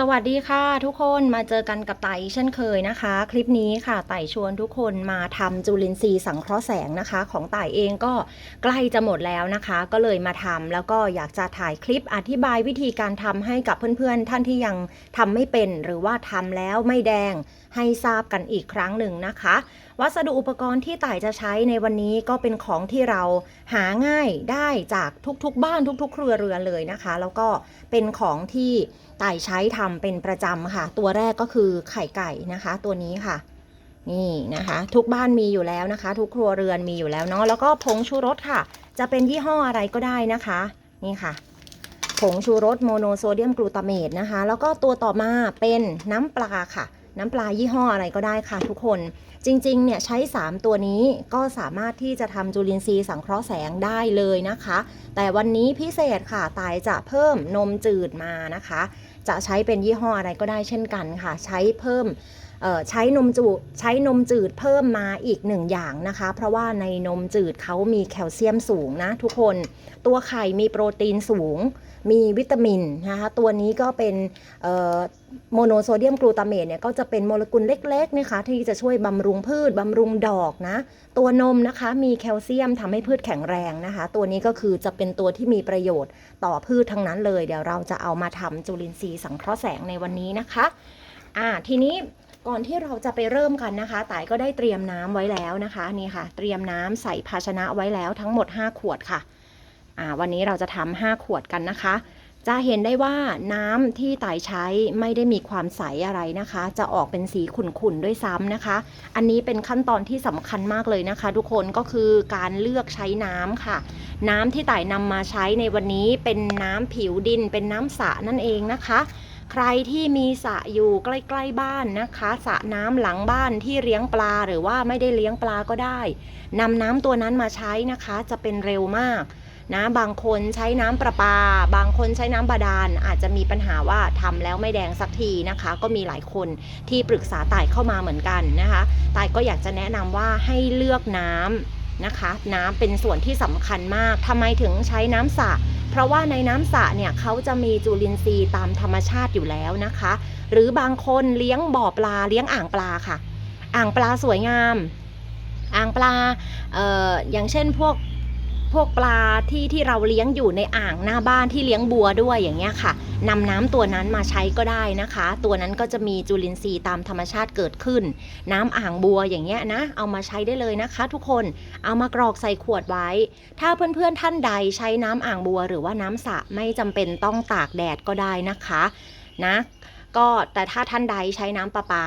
สวัสดีค่ะทุกคนมาเจอกันกับไต่เช่นเคยนะคะ คลิปนี้ค่ะไต่ชวนทุกคนมาทำจุลินทรีย์สังเคราะห์แสงนะคะ ของไต่เองก็ใกล้จะหมดแล้วนะคะ ก็เลยมาทำแล้วก็อยากจะถ่ายคลิปอธิบายวิธีการทำให้กับเพื่อนๆ ท่านที่ยังทำไม่เป็น หรือว่าทำแล้วไม่แดง ให้ทราบกันอีกครั้งหนึ่งนะคะ วัสดุอุปกรณ์ที่ไต่จะใช้ในวันนี้ก็เป็นของที่เราหาง่ายได้จากทุกๆบ้านทุก ๆ ครัวเรือนเลยนะคะ แล้วก็เป็นของที่ไต่ใช้ทำเป็นประจำค่ะ ตัวแรกก็คือไข่ไก่นะคะ ตัวนี้ค่ะนี่นะคะ ทุกบ้านมีอยู่แล้วนะคะ ทุกครัวเรือนมีอยู่แล้วเนาะแล้วก็ผงชูรสค่ะ จะเป็นยี่ห้ออะไรก็ได้นะคะ นี่ค่ะ ผงชูรสโมโนโซเดียมกลูตาเมตนะคะ แล้วก็ตัวต่อมาเป็นน้ำปลาค่ะ น้ำปลายี่ห้ออะไรก็ได้ค่ะทุกคน จริงๆ เนี่ยใช้ 3 ตัวนี้ก็สามารถที่จะทำจุลินทรีย์สังเคราะห์แสงได้เลยนะคะ แต่วันนี้พิเศษค่ะ ตายจะเพิ่มนมจืดมานะคะ จะใช้เป็นยี่ห้ออะไรก็ได้เช่นกันค่ะ ใช้เพิ่มเอ่อใช้นมจืดใช้นมจืดเพิ่มมาอีกหนึ่งอย่างนะคะ เพราะว่าในนมจืดเขามีแคลเซียมสูงนะทุกคน ตัวไข่มีโปรตีนสูง มีวิตามินนะคะตัวนี้ก็เป็นโมโนโซเดียมกลูตาเมตเนี่ยก็จะเป็นโมเลกุลเล็กๆนะคะที่จะช่วยบำรุงพืชบำรุงดอกนะตัวนมนะคะมีแคลเซียมทำให้พืชแข็งแรงนะคะ ตัวนี้ก็คือจะเป็นตัวที่มีประโยชน์ต่อพืชทั้งนั้นเลย เดี๋ยวเราจะเอามาทำจุลินทรีย์สังเคราะห์แสงในวันนี้นะคะอ่าทีนี้ก่อนที่เราจะไปเริ่มกันนะคะต่ายก็ได้เตรียมน้ำไว้แล้วนะคะนี่ค่ะ เตรียมน้ำใส่ภาชนะไว้แล้วทั้งหมด 5 ขวดค่ะ วันนี้เราจะทำ5ขวดกันนะคะ จะเห็นได้ว่าน้ำที่ไต่ใช้ไม่ได้มีความใสอะไรนะคะ จะออกเป็นสีขุ่นๆด้วยซ้ำนะคะ อันนี้เป็นขั้นตอนที่สำคัญมากเลยนะคะ ทุกคนก็คือการเลือกใช้น้ำค่ะ น้ำที่ไต่นำมาใช้ในวันนี้เป็นน้ำผิวดิน เป็นน้ำสระนั่นเองนะคะใครที่มีสระอยู่ใกล้ ๆ บ้านนะคะสระน้ำหลังบ้านที่เลี้ยงปลาหรือว่าไม่ได้เลี้ยงปลาก็ได้นำน้ำตัวนั้นมาใช้นะคะ จะเป็นเร็วมาก นะบางคนใช้น้ำประปา บางคนใช้น้ำบาดาล อาจจะมีปัญหาว่าทำแล้วไม่แดงสักทีนะคะ ก็มีหลายคนที่ปรึกษาต่ายเข้ามาเหมือนกันนะคะต่ายก็อยากจะแนะนำว่าให้เลือกน้ำนะคะ น้ำเป็นส่วนที่สำคัญมากทำไมถึงใช้น้ำสระเพราะว่าในน้ำสระเนี่ยเขาจะมีจุลินทรีย์ตามธรรมชาติอยู่แล้วนะคะ หรือบางคนเลี้ยงบ่อปลาเลี้ยงอ่างปลาค่ะ อ่างปลาสวยงาม อ่างปลาอออย่างเช่นพวก พวกปลาที่ที่เราเลี้ยงอยู่ในอ่างหน้าบ้านที่เลี้ยงบัวด้วยอย่างเงี้ยค่ะนำน้ำตัวนั้นมาใช้ก็ได้นะคะ ตัวนั้นก็จะมีจุลินทรีย์ตามธรรมชาติเกิดขึ้น น้ำอ่างบัวอย่างเงี้ยนะ เอามาใช้ได้เลยนะคะ ทุกคนเอามากรอกใส่ขวดไว้ ถ้าเพื่อนๆท่านใดใช้น้ำอ่างบัว หรือว่าน้ำสระไม่จำเป็นต้องตากแดดก็ได้นะคะ นะ ก็แต่ถ้าท่านใดใช้น้ำประปา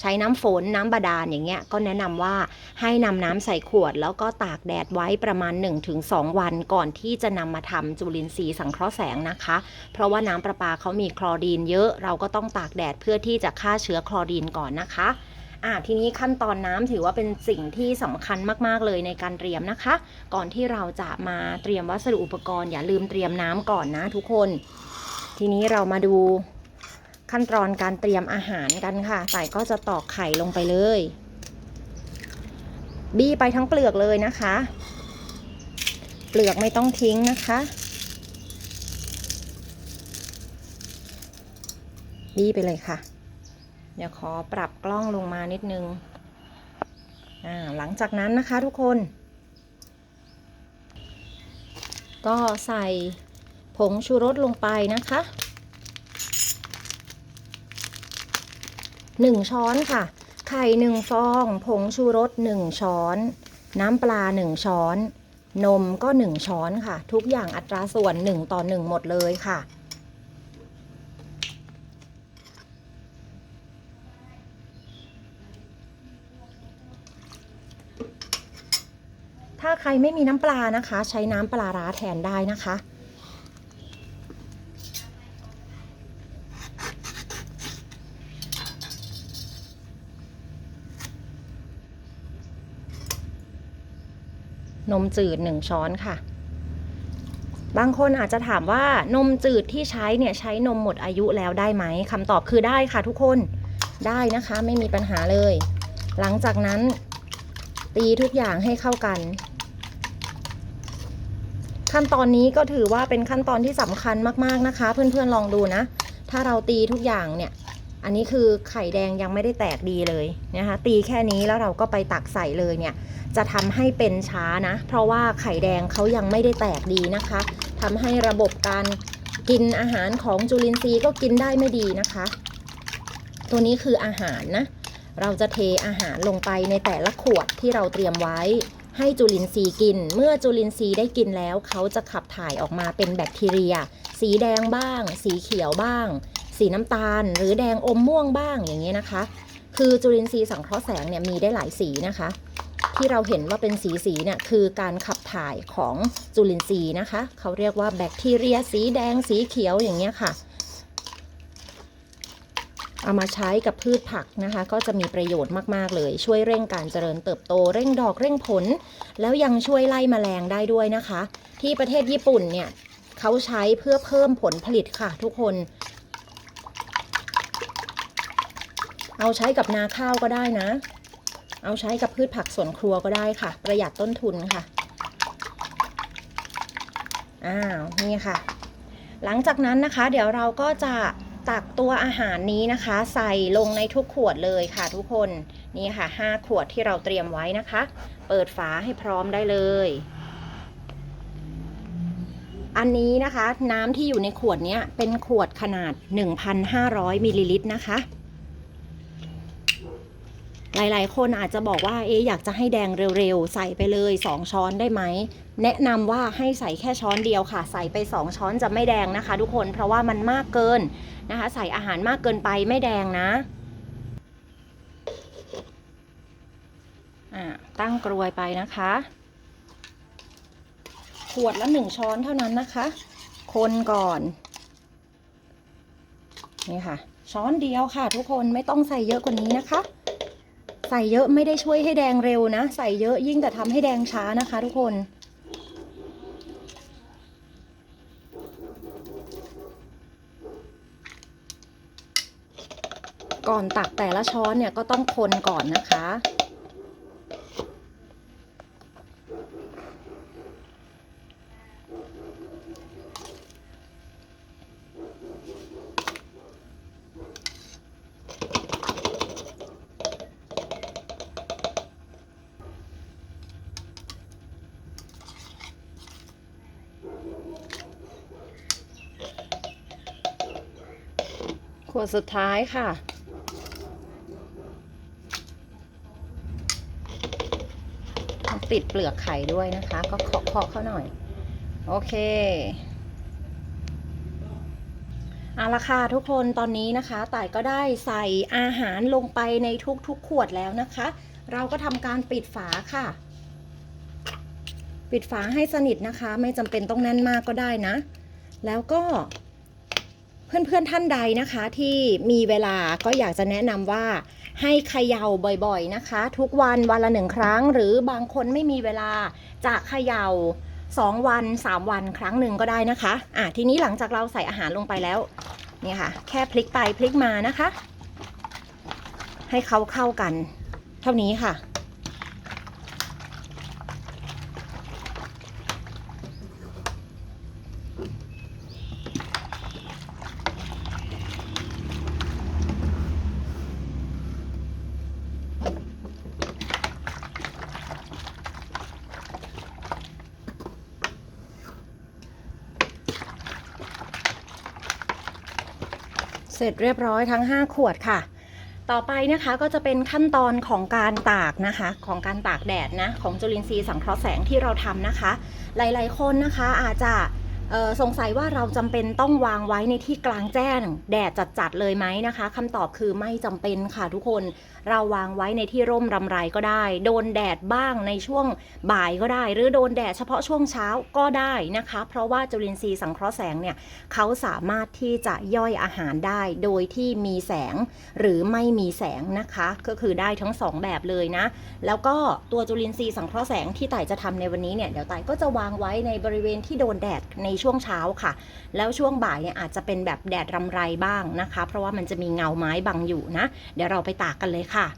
ใช้น้ำฝนน้ำบาดาลอย่างเงี้ยก็แนะนำว่าให้นำน้ำใส่ขวด แล้วก็ตากแดดไว้ประมาณ 1-2 วันก่อนที่จะนำมาทำจุลินทรีย์สังเคราะห์แสงนะคะ เพราะว่าน้ำประปาเขามีคลอรีนเยอะ เราก็ต้องตากแดดเพื่อที่จะฆ่าเชื้อคลอรีนก่อนนะคะอ่าทีนี้ขั้นตอนน้ำถือว่าเป็นสิ่งที่สำคัญมาก ๆ เลยในการเตรียมนะคะ ก่อนที่เราจะมาเตรียมวัสดุอุปกรณ์ อย่าลืมเตรียมน้ำก่อนนะทุกคน ทีนี้เรามาดู ขั้นตอนการเตรียมอาหารกันค่ะใส่ก็จะตอกไข่ลงไปเลย บี้ไปทั้งเปลือกเลยนะคะ เปลือกไม่ต้องทิ้งนะคะบี้ไปเลยค่ะ เดี๋ยวขอปรับกล้องลงมานิดนึงอ่าหลังจากนั้นนะคะทุกคน ก็ใส่ผงชูรสลงไปนะคะ หนึ่งช้อนค่ะ ไข่หนึ่งฟอง ผงชูรสหนึ่งช้อน น้ำปลาหนึ่งช้อน นมก็หนึ่งช้อนค่ะ ทุกอย่างอัตราส่วนหนึ่งต่อหนึ่งหมดเลยค่ะถ้าใครไม่มีน้ำปลานะคะ ใช้น้ำปลาร้าแทนได้นะคะ นมจืด 1 ช้อนค่ะ บางคนอาจจะถามว่านมจืดที่ใช้เนี่ยใช้นมหมดอายุแล้วได้ไหมคำตอบคือได้ค่ะทุกคนได้นะคะไม่มีปัญหาเลย หลังจากนั้น ตีทุกอย่างให้เข้ากัน ขั้นตอนนี้ก็ถือว่าเป็นขั้นตอนที่สำคัญมากๆนะคะ เพื่อนๆลองดูนะ ถ้าเราตีทุกอย่างเนี่ย อันนี้คือไข่แดงยังไม่ได้แตกดีเลยนะคะ ตีแค่นี้แล้วเราก็ไปตักใส่เลยเนี่ย จะทำให้เป็นช้านะ เพราะว่าไข่แดงเขายังไม่ได้แตกดีนะคะทำให้ระบบการกินอาหารของจุลินทรีย์ก็กินได้ไม่ดีนะคะ ตัวนี้คืออาหารนะ เราจะเทอาหารลงไปในแต่ละขวดที่เราเตรียมไว้ให้จุลินทรีย์กิน เมื่อจุลินทรีย์ได้กินแล้ว เขาจะขับถ่ายออกมาเป็นแบคทีเรีย สีแดงบ้าง สีเขียวบ้าง สีน้ำตาล หรือแดงอมม่วงบ้างอย่างนี้ยนะคะ คือจุลินทรีย์สังเคราะห์แสงเนี่ยมีได้หลายสีนะคะ ที่เราเห็นว่าเป็นสีสีเนี่ยคือการขับถ่ายของจุลินทรีย์นะคะ เขาเรียกว่าแบคทีเรียสีแดงสีเขียวอย่างเงี้ยค่ะเอามาใช้กับพืชผักนะคะ ก็จะมีประโยชน์มาก ๆ เลย ช่วยเร่งการเจริญเติบโต เร่งดอกเร่งผล แล้วยังช่วยไล่แมลงได้ด้วยนะคะ ที่ประเทศญี่ปุ่นเนี่ยเขาใช้เพื่อเพิ่มผลผลิตค่ะทุกคน เอาใช้กับนาข้าวก็ได้นะ เอาใช้กับพืชผักสวนครัวก็ได้ค่ะ ประหยัดต้นทุนค่ะ อ้าว นี่ค่ะ หลังจากนั้นนะคะ เดี๋ยวเราก็จะตักตัวอาหารนี้นะคะ ใส่ลงในทุกขวดเลยค่ะทุกคน นี่ค่ะ 5 ขวดที่เราเตรียมไว้นะคะ เปิดฝาให้พร้อมได้เลยอันนี้นะคะ น้ำที่อยู่ในขวดนี้เป็นขวดขนาด 1,500มิลลิลิตรนะคะ หลายๆ คนอาจจะบอกว่าเอ๊อยากจะให้แดงเร็วๆ ใส่ไปเลย 2 ช้อนได้ไหม แนะนำว่าให้ใส่แค่ช้อนเดียวค่ะ ใส่ไป 2 ช้อนจะไม่แดงนะคะ ทุกคนเพราะว่ามันมากเกินนะคะ ใส่อาหารมากเกินไปไม่แดงนะอ่าตั้งกรวยไปนะคะ ขวดละ1ช้อนเท่านั้นนะคะ คนก่อน นี่ค่ะ ช้อนเดียวค่ะทุกคนไม่ต้องใส่เยอะกว่านี้นะคะ ใส่เยอะไม่ได้ช่วยให้แดงเร็วนะ ใส่เยอะยิ่งแต่ทำให้แดงช้านะคะ ทุกคน ก่อนตักแต่ละช้อนเนี่ยก็ต้องคนก่อนนะคะ ขวดสุดท้ายค่ะ ติดเปลือกไข่ด้วยนะคะ ก็เคาะเคาะเขาหน่อย โอเคเอาละค่ะทุกคนตอนนี้นะคะต่ายก็ได้ใส่อาหารลงไปในทุกๆขวดแล้วนะคะ เราก็ทำการปิดฝาค่ะ ปิดฝาให้สนิทนะคะ ไม่จำเป็นต้องแน่นมากก็ได้นะ แล้วก็ เพื่อนๆท่านใดนะคะที่มีเวลาก็อยากจะแนะนำว่าให้เขย่าบ่อยๆนะคะ ทุกวันวันละหนึ่งครั้ง หรือบางคนไม่มีเวลาจะเขย่า2 วัน 3 วันครั้งหนึ่งก็ได้นะคะอะทีนี้หลังจากเราใส่อาหารลงไปแล้วนี่ค่ะ แค่พลิกไปพลิกมานะคะ ให้เขาเข้ากัน เท่านี้ค่ะ เสร็จเรียบร้อยทั้ง 5 ขวดค่ะ ต่อไปนะคะก็จะเป็นขั้นตอนของการตากนะคะ ของการตากแดดนะ ของจุลินทรีย์สังเคราะห์แสงที่เราทำนะคะ หลายๆ คนนะคะอาจจะ สงสัยว่าเราจำเป็นต้องวางไว้ในที่กลางแจ้ง แดดจัดๆเลยไหมนะคะคำตอบคือไม่จำเป็นค่ะทุกคน เราวางไว้ในที่ร่มรำไรก็ได้ โดนแดดบ้างในช่วงบ่ายก็ได้ หรือโดนแดดเฉพาะช่วงเช้าก็ได้นะคะ เพราะว่าจุลินทรีย์สังเคราะห์แสงเนี่ยเขาสามารถที่จะย่อยอาหารได้ โดยที่มีแสงหรือไม่มีแสงนะคะ ก็คือได้ทั้งสองแบบเลยนะ แล้วก็ตัวจุลินทรีย์สังเคราะห์แสงที่ไต่จะทำในวันนี้เนี่ยเดี๋ยวไต่ก็จะวางไว้ในบริเวณที่โดนแดดในช่วงเช้าค่ะ แล้วช่วงบ่ายเนี่ยอาจจะเป็นแบบแดดรำไรบ้างนะคะ เพราะว่ามันจะมีเงาไม้บังอยู่นะ เดี๋ยวเราไปตากกันเลยค่ะ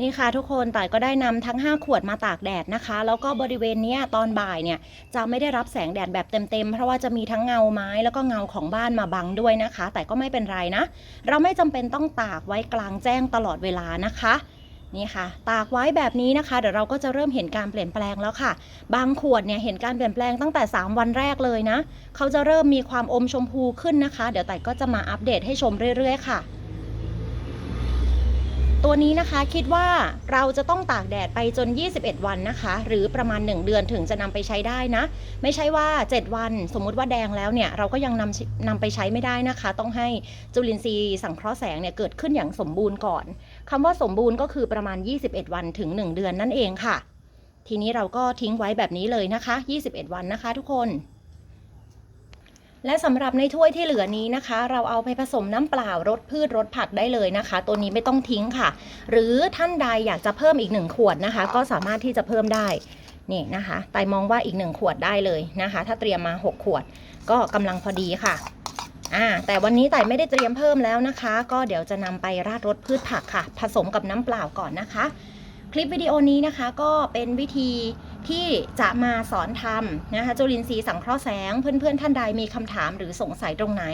นี่ค่ะทุกคนต่ายก็ได้นำทั้ง 5 ขวดมาตากแดดนะคะ แล้วก็บริเวณเนี้ยตอนบ่ายเนี่ยจะไม่ได้รับแสงแดดแบบเต็มๆ เพราะว่าจะมีทั้งเงาไม้แล้วก็เงาของบ้านมาบังด้วยนะคะ แต่ก็ไม่เป็นไรนะ เราไม่จำเป็นต้องตากไว้กลางแจ้งตลอดเวลานะคะ นี่ค่ะ ตากไว้แบบนี้นะคะ เดี๋ยวเราก็จะเริ่มเห็นการเปลี่ยนแปลงแล้วค่ะ บางขวดเนี่ยเห็นการเปลี่ยนแปลงตั้งแต่ 3 วันแรกเลยนะ เขาจะเริ่มมีความอมชมพูขึ้นนะคะ เดี๋ยวไต่ก็จะมาอัปเดตให้ชมเรื่อย ๆ ค่ะ ตัวนี้นะคะคิดว่าเราจะต้องตากแดดไปจน 21 วันนะคะ หรือประมาณ 1 เดือนถึงจะนำไปใช้ได้นะ ไม่ใช่ว่า 7 วัน สมมุติว่าแดงแล้วเนี่ยเราก็ยังนำนำไปใช้ไม่ได้นะคะ ต้องให้จุลินทรีย์สังเคราะห์แสงเนี่ยเกิดขึ้นอย่างสมบูรณ์ก่อน คำว่าสมบูรณ์ก็คือประมาณ 21 วันถึง 1 เดือนนั่นเองค่ะ ทีนี้เราก็ทิ้งไว้แบบนี้เลยนะคะ 21 วันนะคะทุกคน และสำหรับในถ้วยที่เหลือนี้นะคะ เราเอาไปผสมน้ำเปล่ารสพืชรสผักได้เลยนะคะ ตัวนี้ไม่ต้องทิ้งค่ะ หรือท่านใดอยากจะเพิ่มอีกหนึ่งขวดนะคะ ก็สามารถที่จะเพิ่มได้นี่นะคะไตมองว่าอีกหนึ่งขวดได้เลยนะคะ ถ้าเตรียมมา 6 ขวดก็กำลังพอดีค่ะ อ่าแต่วันนี้ไต่ไม่ได้เตรียมเพิ่มแล้วนะคะ ก็เดี๋ยวจะนำไปราดรสพืชผักค่ะ ผสมกับน้ำเปล่าก่อนนะคะ คลิปวิดีโอนี้นะคะก็เป็นวิธีที่จะมาสอนทำนะคะจุลินทรีย์สังเคราะห์แสง เพื่อนๆ ท่านใดมีคำถามหรือสงสัยตรงไหน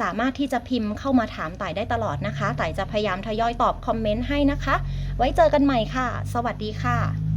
สามารถที่จะพิมพ์เข้ามาถามไต่ได้ตลอดนะคะไต่จะพยายามทยอยตอบคอมเมนต์ให้นะคะ ไว้เจอกันใหม่ค่ะ สวัสดีค่ะ